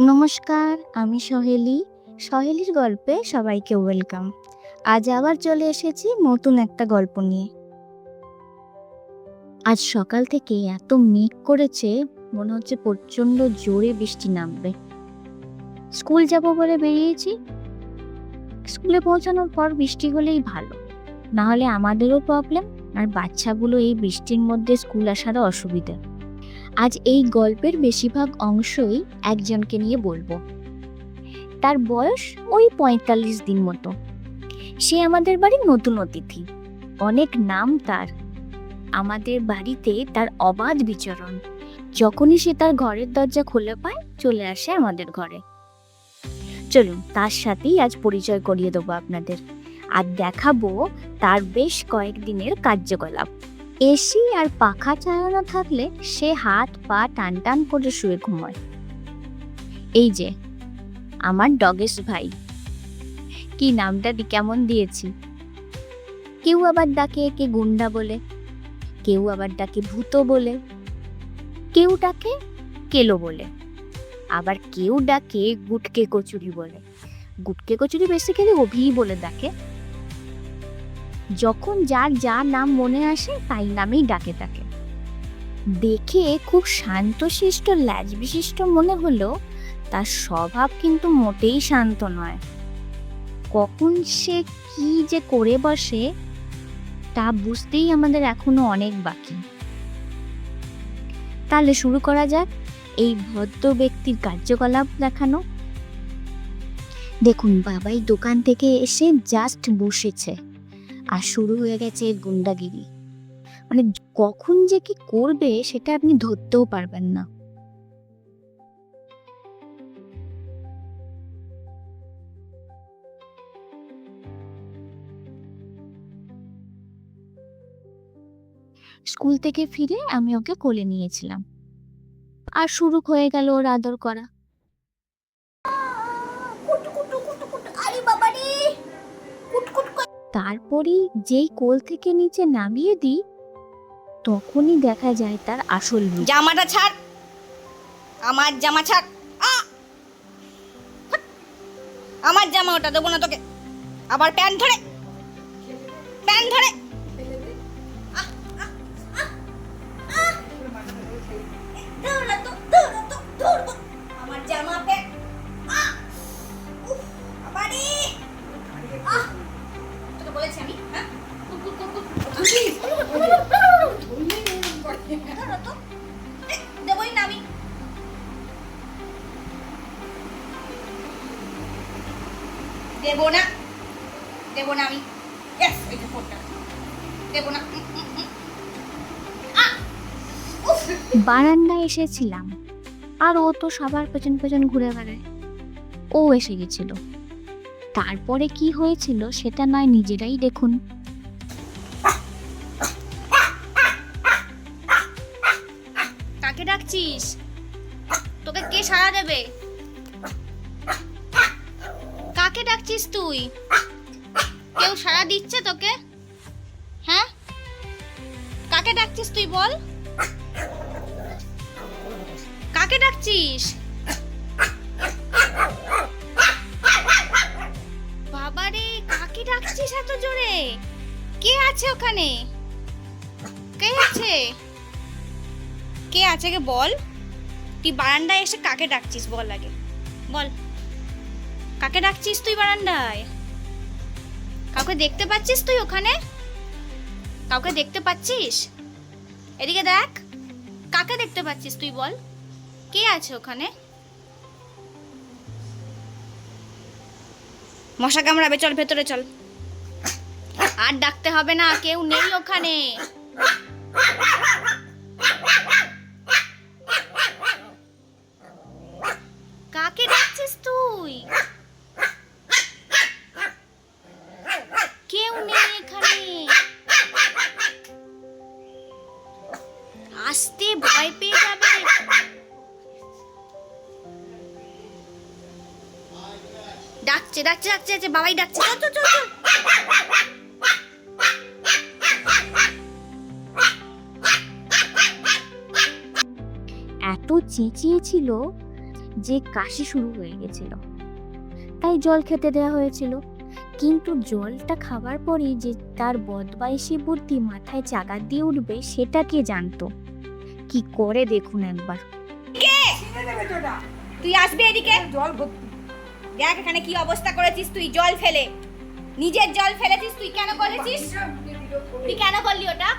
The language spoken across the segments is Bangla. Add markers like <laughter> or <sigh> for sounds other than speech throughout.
নমস্কার, আমি সহেলি। সহেলির গল্পে সবাইকে ওয়েলকাম। আজ আবার চলে এসেছি নতুন একটা গল্প নিয়ে। আজ সকাল থেকে এত মেঘ করেছে, মনে হচ্ছে প্রচণ্ড জোরে বৃষ্টি নামবে। স্কুল যাব বলে বেরিয়েছি। স্কুলে পৌঁছানোর পর বৃষ্টি হলেই ভালো। না হলে আমাদেরও প্রবলেম আর বাচ্চাগুলো এই বৃষ্টির মধ্যে স্কুল আসারও অসুবিধা। আজ এই গল্পের বেশিরভাগ অংশই একজনকে নিয়ে বলব। তার বয়স ওই পঁয়তাল্লিশ দিন মতো। সে আমাদের বাড়ির নতুন অতিথি। অনেক নাম তার। আমাদের বাড়িতে তার অবাধ বিচরণ। যখনই সে তার ঘরের দরজা খুলে পায়, চলে আসে আমাদের ঘরে। চলুন, তার সাথেই আজ পরিচয় করিয়ে দেবো আপনাদের। আর দেখাবো তার বেশ কয়েকদিনের কার্যকলাপ। এসি আর পাখা চালানো থাকলে সে হাত পা টান টান করে শুয়ে ঘুমায়। এই যে, আমার ডগেশ ভাই। কি নামটা কেমন দিয়েছি। কেউ আবার ডাকে একে গুন্ডা বলে, কেউ আবার ডাকে ভূত বলে, কেউ ডাকে কেলো বলে, আবার কেউ ডাকে গুটকে কচুরি বলে। গুটকে কচুরি বেসিক্যালি অভিই বলে ডাকে। যখন যার যা নাম মনে আসে, তাই নামেই ডাকে তাকে। দেখে খুব শান্তশিষ্ট ল্যাজ বিশিষ্ট মনে হলো তার স্বভাব কিন্তু মোটেই শান্ত নয়। কখন সে কি যে করে বসে, তা বুঝতেই আমাদের এখনও অনেক বাকি। তাহলে শুরু করা যাক এই ভদ্র ব্যক্তির কার্যকলাপ দেখানো। দেখুন, বাবাই দোকান থেকে এসে জাস্ট বসেছে। আর শুরু হয়ে গেছে গুন্ডাগিরি। মানে কখন যে কি করবে সেটা আপনি ধরতেও পারবেন না। স্কুল থেকে ফিরে আমি ওকে কোলে নিয়েছিলাম। আর শুরু হয়ে গেল ওর আদর করা। তারপরেই যেই কোল থেকে নিচে নামিয়ে দিই, তখনই দেখা যায় তার আসল রূপ। জামাটা ছাড়! আমার জামা ছাড়! আমার জামা ওটা, দেবো না তোকে। আবার প্যান্ট ধরে! প্যান্ট ধরে। আমার জামা, প্যান্ট দেবো! বারান্দায় এসেছিলাম। আর ও তো সবার পেছন পেছন ঘুরে বেড়ায়। ও এসে গেছিল। তারপরে কি হয়েছিল সেটা নয়, নিজেরাই দেখুন। তুই? কেউ সাড়া দিচ্ছে তোকে? হ্যাঁ? কাকে ডাকছিস তুই বল? কাকে ডাকছিস? বাবারে, কাকে ডাকছিস এত জোরে? কে আছে ওখানে? কে আছে? কে আছে কে বল? তুই বারান্দায় এসে কাকে ডাকছিস বল আগে। বল। কাকে ডাকছিস তুই বারান্দায়? কাউকে দেখতে পাচ্ছিস তুই ওখানে? কাউকে দেখতে পাচ্ছিস? এদিকে দেখ, কাকে দেখতে পাচ্ছিস তুই বল? কে আছে ওখানে? মশা কামড়াবে, চল ভেতরে চল। আর ডাকতে হবে না, কেউ নেই ওখানে। ডাকছে ডাকছে ডাকছে ডাকছে, বাবাই ডাকছে। চল চল চল। এত চেঁচিয়েছিল যে কাশি শুরু হয়ে গেছিল। তাই জল খেতে দেওয়া হয়েছিল। কিন্তু জলটা খাবার পরে যে তার বদমাইশি বুদ্ধি মাথায় চাগা দিয়ে উঠবে সেটা কে জানতো? কি করে দেখুন একবার। তুই আসবি এদিকে। জল ভর্তি। দেখ এখানে কি অবস্থা করেছিস তুই, জল ফেলে। নিজের জল ফেলেছিস, তুই কেন করেছিস? তুই কেন করলি ওটা?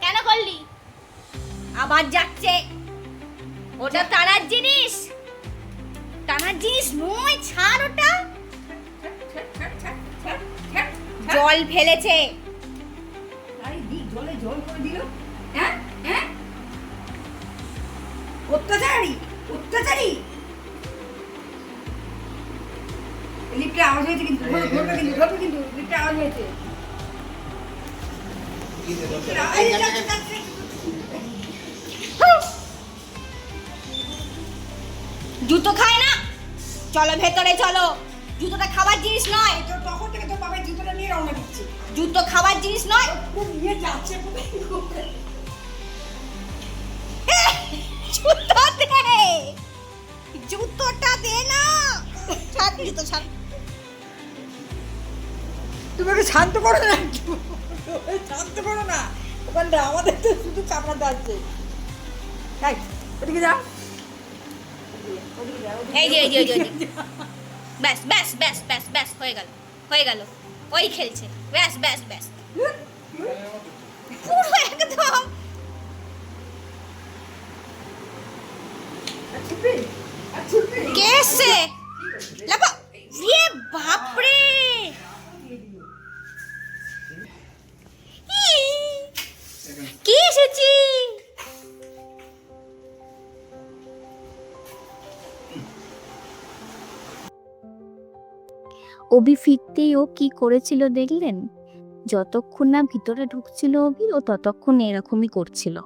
কেন করলি? আবার যাচ্ছে। ওটা টানার জিনিস। টানার জিনিস নয়, ছাড় ওটা। জল ফেলেছে। আরে দি জলে জল করে দিল। হ্যাঁ হ্যাঁ। অত্যাচারী অত্যাচারী। লিফটে আওয়াজ হয়েছে কিন্তু ধরবে কিন্তু ধরবে কিন্তু লিফটে আওয়াজ হয়েছে। জুতো খায় না? চলো ভেতরে চলো। জুতোটা খাবার জিনিস নয়। তো তখন থেকে তো বাবা জুতোটা নিয়ে রওনা দিচ্ছে। জুতো খাবার জিনিস নয়। ও নিয়ে যাচ্ছে জুতো দে। জুতোটা দে না। ছাড় জুতো ছাড়। তুমি শান্ত করো না শান্ত করো না। ওখানটা আমাদের তো শুধু কামড়া তাই ওদিকে যাও এই যে এই যে। ব্যাস ব্যাস ব্যাস ব্যাস ব্যাস, হয়ে গেল। হয়ে গেল। ওই খেলছে। ব্যাস ব্যাস ব্যাস। অভি ফিরতেই ও কি করেছিল দেখলেন? যতক্ষণ না ভিতরে ঢুকছিল অভি ও ততক্ষণ এরকমই করছিল।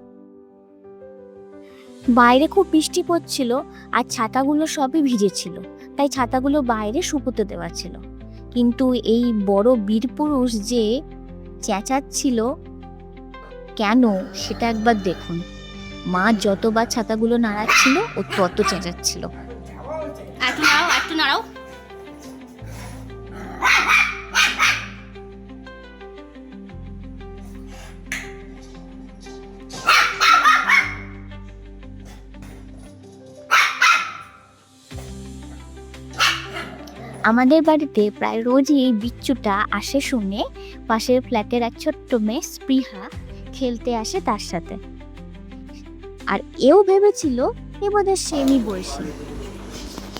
বাইরে খুব বৃষ্টি পড়ছিল আর ছাতাগুলো সবই ভিজেছিল, তাই ছাতাগুলো বাইরে শুকোতে দেওয়া ছিল। কিন্তু এই বড় বীর পুরুষ যে চেঁচাচ্ছিল, কেন সেটা একবার দেখুন। মা যতবার ছাতাগুলো নাড়াচ্ছিল ও তত চেঁচাচ্ছিল। আমাদের বাড়িতে প্রায় রোজই এই বিচ্ছুটা আসে শুনে পাশের ফ্ল্যাটের এক ছোট্ট মেয়ে স্পৃহা খেলতে আসে তার সাথে। আর এও ভেবেছিল এ বোধহয় সেমই বয়সী।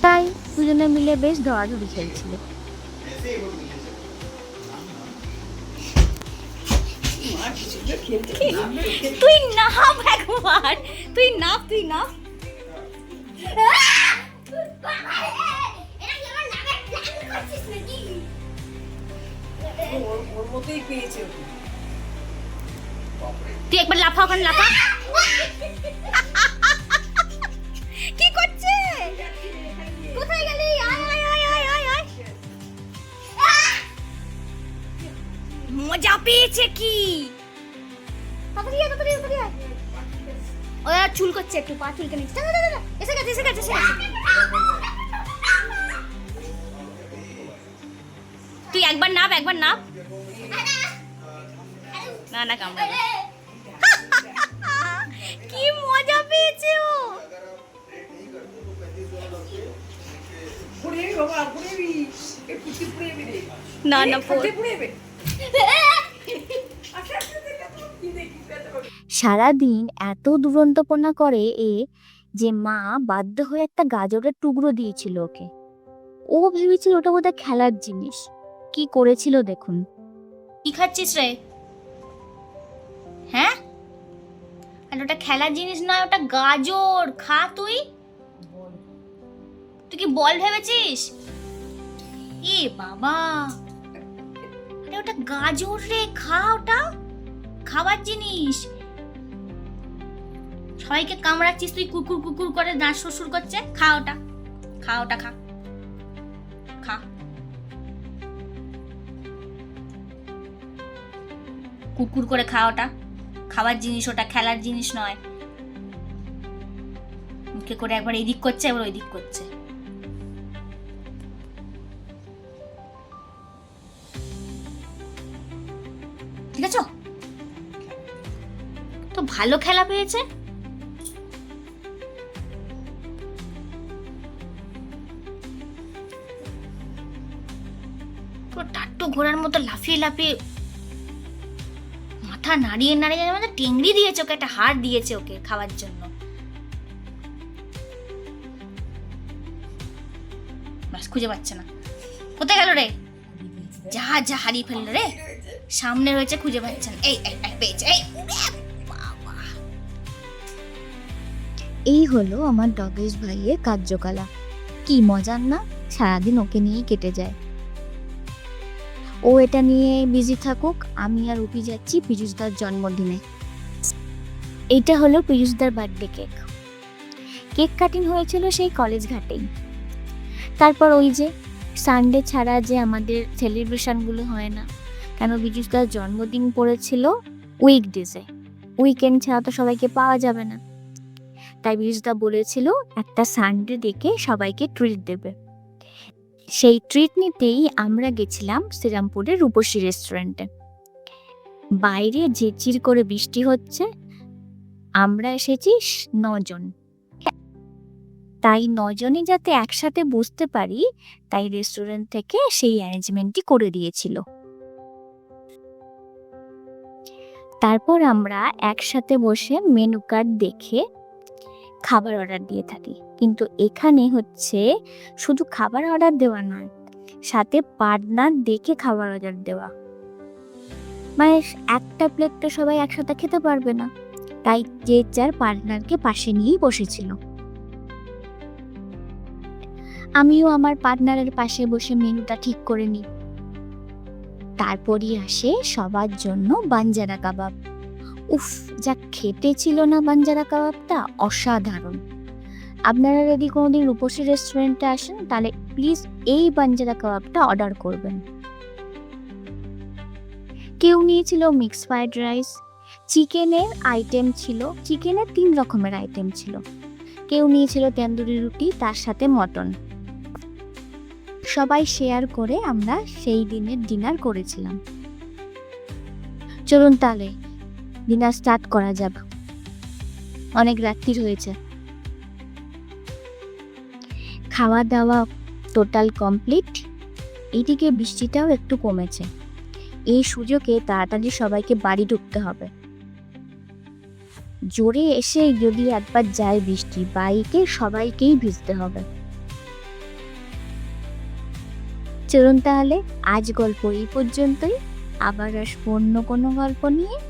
তাই দুজনে মিলে বেশ দৌড়াদৌড়ি খেলছিল। তুই নাম একবার, তুই নাম, তুই ওর- ওর মতোই পেয়েছে ওকে। তুই একবার লাফা ওখানে লাফা কি করছে? কোথায় গেলি? আয় আয় আয় আয় আয় আয়। মজা পেয়েছে কি? তাড়াতাড়ি আয়, তাড়াতাড়ি আয়, তাড়াতাড়ি আয়। ও আর চুল করছে একটু পা চুলকে নিচ্ছে। দাঁড়া, দাঁড়া, দাঁড়া। এসে গেছে এসে গেছে এসে গেছে। একবার নাপ একবার নাপ। না না কামড়া <laughs> কি মজা পেয়েছে ও। না না। সারাদিন এত দুরন্তপনা করে এ যে মা বাধ্য হয়ে একটা গাজরের টুকরো দিয়েছিল ওকে। ও ভেবেছিল ওটা বোধহয় খেলার জিনিস। কি করেছিল দেখুন। কি খাচ্ছিস রে? হ্যাঁ? আর ওটা খেলার জিনিস নয়, ওটা গাজর। খা তুই। তুই কি বল ভেবেছিস? এ বাবা। আরে ওটা গাজর রে, খা ওটা। খাবার জিনিস। সবাইকে কামড়াচ্ছিস তুই কুকুর কুকুর করে দাঁত শ্বশুর করছে। খা ওটা। খা ওটা, খা। কুকুর করে খাওয়াটা। খাবার জিনিস, ওটা খেলার জিনিস নয়। মুখে করে একবার এদিক করছে একবার ওই দিক করছে। ঠিক আছে? তো ভালো খেলা পেয়েছে? ঘোড়ার মতো লাফিয়ে লাফিয়ে মাথা নাড়িয়ে নাড়িয়ে মানে টেংরি দিয়েছে ওকে একটা হাড় দিয়েছে ওকে খাওয়ার জন্য। ব্যাস খুঁজে পাচ্ছে না। কোথায় গেল রে? যা যা হারিয়ে ফেলল রে। সামনে রয়েছে খুঁজে পাচ্ছে না। এই এই, এই পেয়েছে এই এই হলো আমার ডগেশ ভাইয়ের কার্যকলাপ। কি মজার না? সারাদিন ওকে নিয়েই কেটে যায়। ও এটা নিয়ে বিজি থাকুক, আমি আর উপি যাচ্ছি পীযুষদার জন্মদিনে। এইটা হলো পীযুষদার বার্থডে কেক কেক কাটিং হয়েছিল সেই কলেজ ঘাটেই। তারপর ওই যে সানডে ছাড়া যে আমাদের সেলিব্রেশনগুলো হয় না, কেন পীযুষদার জন্মদিন পড়েছিল উইকডেজে উইকেন্ড ছাড়া তো সবাইকে পাওয়া যাবে না। তাই বিরুজদা বলেছিল, একটা সানডে দেখে সবাইকে ট্রিট দেবে। সেই ট্রিট নিতেই আমরা গেছিলাম শ্রীরামপুরের রূপসী রেস্টুরেন্টে বাইরে ঝিরঝির করে বৃষ্টি হচ্ছে, আমরা এসেছি নজন। তাই নজনই যাতে একসাথে বসতে পারি, তাই রেস্টুরেন্ট থেকে সেই অ্যারেঞ্জমেন্টটি করে দিয়েছিল। তারপর আমরা একসাথে বসে মেনু কার্ড দেখে খাবার অর্ডার দিয়ে থাকি। কিন্তু এখানে হচ্ছে শুধু খাবার অর্ডার দেওয়া নয়, সাথে পার্টনার দেখে খাবার অর্ডার দেওয়া। মানে একটা প্লেট তো সবাই একসাথে খেতে পারবে না। তাই যে যার পার্টনারকে পাশে নিয়েই বসেছিল। আমিও আমার পার্টনারের পাশে বসে মেনুটা ঠিক করে নিই। তারপরই আসে সবার জন্য বাঞ্জারা কাবাব। উফ, যা খেতে ছিল না বাঞ্জারা কাবাবটা অসাধারণ। আপনারা যদি কোনোদিন রূপসী রেস্টুরেন্টে আসেন, তাহলে প্লিজ এই বাঞ্জারা কাবাবটা অর্ডার করবেন। কেউ নিয়েছিল মিক্স ফ্রাইড রাইস, চিকেনের আইটেম ছিল, চিকেনের তিন রকমের আইটেম ছিল। কেউ নিয়েছিল তন্দুরি রুটি, তার সাথে মটন। সবাই শেয়ার করে আমরা সেই দিনের ডিনার করেছিলাম। চলুন তাহলে ডিনার স্টার্ট করা যাক অনেক রাত্রি হয়েছে। খাওয়া দাওয়া টোটাল কমপ্লিট এইদিকে বৃষ্টিটাও একটু কমেছে। এই সুযোগে তাড়াতাড়ি সবাইকে বাড়ি ঢুকতে হবে। জোরে এসে যদি একবার যায় বৃষ্টি, বাইকে সবাইকেই ভিজতে হবে। চলুন তাহলে আজ গল্প এই পর্যন্তই। আবার আসব অন্য কোনো গল্প নিয়ে।